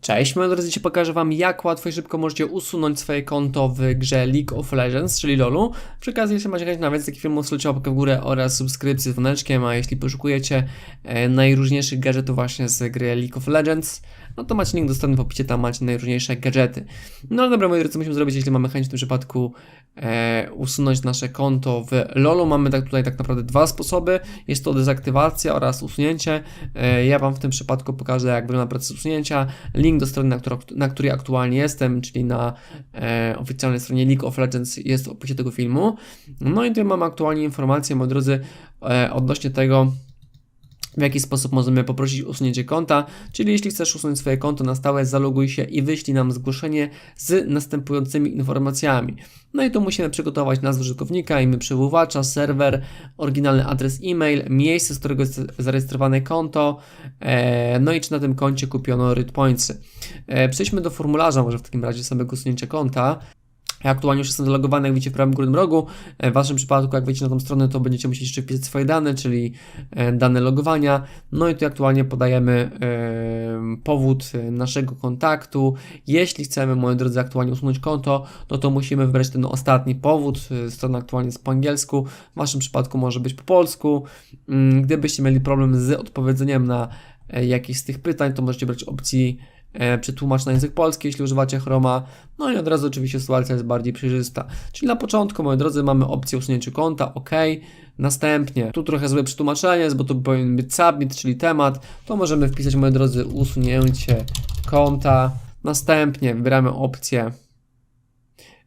Cześć, moi drodzy, dzisiaj pokażę wam jak łatwo i szybko możecie usunąć swoje konto w grze League of Legends, czyli LoLu. Przy okazji, jeśli macie chęć na więcej takich filmów, słuchajcie łapkę w górę oraz subskrypcję z dzwoneczkiem, a jeśli poszukujecie e, najróżniejszych gadżetów właśnie z gry League of Legends, no to macie link dostępny w opisie, tam macie najróżniejsze gadżety. No dobra, moi drodzy, co musimy zrobić, jeśli mamy chęć w tym przypadku e, usunąć nasze konto w LoLu. Mamy tak tutaj tak naprawdę dwa sposoby. Jest to dezaktywacja oraz usunięcie. E, ja wam w tym przypadku pokażę, jak wygląda proces usunięcia. Link do strony, na, którą, na której aktualnie jestem, czyli na e, oficjalnej stronie League of Legends jest w opisie tego filmu. No i tutaj mamy aktualnie informacje, moi drodzy, e, odnośnie tego, w jaki sposób możemy poprosić usunięcie konta, czyli jeśli chcesz usunąć swoje konto na stałe, zaloguj się i wyślij nam zgłoszenie z następującymi informacjami. No i tu musimy przygotować nazwę użytkownika, imię przebywacza, serwer, oryginalny adres e-mail, miejsce, z którego jest zarejestrowane konto, e, no i czy na tym koncie kupiono Rit Pointsy. E, przejdźmy do formularza może w takim razie samego usunięcia konta. Ja aktualnie już jestem zalogowany, jak widzicie w prawym górnym rogu. E, W waszym przypadku, jak wejdziecie na tą stronę, to będziecie musieli jeszcze wpisać swoje dane, czyli e, dane logowania. No i tu aktualnie podajemy powód e, naszego kontaktu. Jeśli chcemy, moi drodzy, aktualnie usunąć konto, no to musimy wybrać ten ostatni powód. Strona aktualnie jest po angielsku, w waszym przypadku może być po polsku. Mm, Gdybyście mieli problem z odpowiedzeniem na jakieś z tych pytań, to możecie brać opcji przetłumacz na język polski, jeśli używacie Chroma. No i od razu oczywiście sytuacja jest bardziej przejrzysta. Czyli na początku, moi drodzy, mamy opcję usunięcia konta, OK. Następnie, tu trochę złe przetłumaczenie jest, bo tu powinien być submit, czyli temat. To możemy wpisać, moi drodzy, usunięcie konta. Następnie wybieramy opcję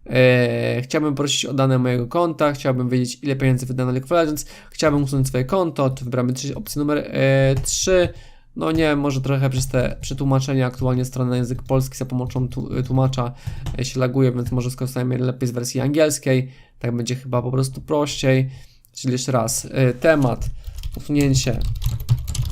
Eee, chciałbym prosić o dane mojego konta, chciałbym wiedzieć ile pieniędzy wydano na League Legends, chciałbym usunąć swoje konto, to wybieramy trzy- opcję numer e, 3. No nie może trochę przez te przetłumaczenia aktualnie strony na język polski za pomocą tu- tłumacza e, się laguje, więc może skorzystajmy lepiej z wersji angielskiej, tak będzie chyba po prostu prościej. Czyli jeszcze raz, e, temat, usunięcie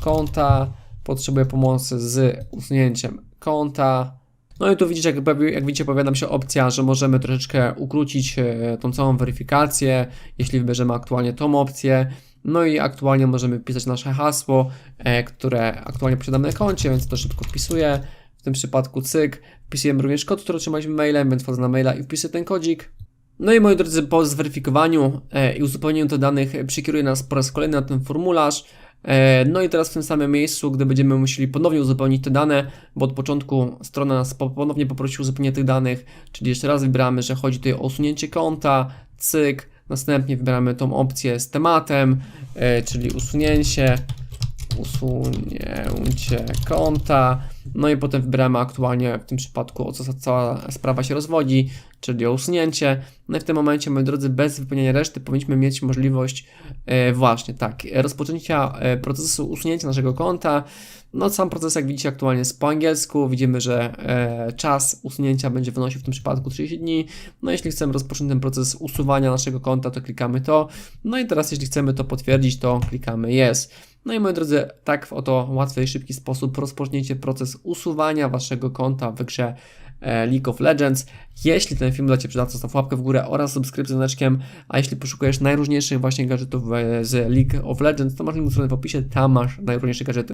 konta, potrzebuję pomocy z usunięciem konta, no i tu widzicie, jak, jak widzicie, pojawia nam się opcja, że możemy troszeczkę ukrócić tą całą weryfikację, jeśli wybierzemy aktualnie tą opcję. No i aktualnie możemy wpisać nasze hasło, e, które aktualnie posiadamy na koncie, więc to szybko wpisuję. W tym przypadku cyk. Wpisujemy również kod, który otrzymaliśmy mailem, więc wchodzę na maila i wpisuję ten kodzik. No i moi drodzy, po zweryfikowaniu e, i uzupełnieniu tych danych e, przekieruje nas po raz kolejny na ten formularz. No i teraz w tym samym miejscu, gdy będziemy musieli ponownie uzupełnić te dane, bo od początku strona nas po- ponownie poprosi o uzupełnienie tych danych, czyli jeszcze raz wybieramy, że chodzi tutaj o usunięcie konta, cyk, następnie wybieramy tą opcję z tematem, e, czyli usunięcie, usunięcie konta, no i potem wybieramy aktualnie w tym przypadku o co cała sprawa się rozwodzi, czyli o usunięcie. No i w tym momencie, moi drodzy, bez wypełnienia reszty powinniśmy mieć możliwość e, właśnie tak, rozpoczęcia e, procesu usunięcia naszego konta. No sam proces, jak widzicie, aktualnie jest po angielsku. Widzimy, że e, czas usunięcia będzie wynosił w tym przypadku 30 dni. No jeśli chcemy rozpocząć ten proces usuwania naszego konta, to klikamy to. No i teraz, jeśli chcemy to potwierdzić, to klikamy yes. No i moi drodzy, tak w oto łatwy i szybki sposób rozpoczniecie proces usuwania waszego konta w grze e, League of Legends. Jeśli ten film dla Ciebie przydatny, zostaw łapkę w górę oraz subskrypcję z dzwoneczkiem, a jeśli poszukujesz najróżniejszych właśnie gadżetów e, z League of Legends, to masz link w opisie, tam masz najróżniejsze gadżety.